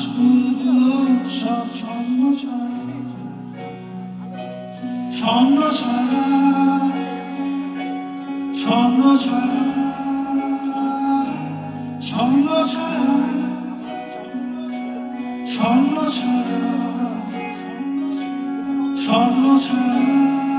싶은 저 정말 잘 정말 잘 정말 잘 정말 잘 정말 잘 정말 잘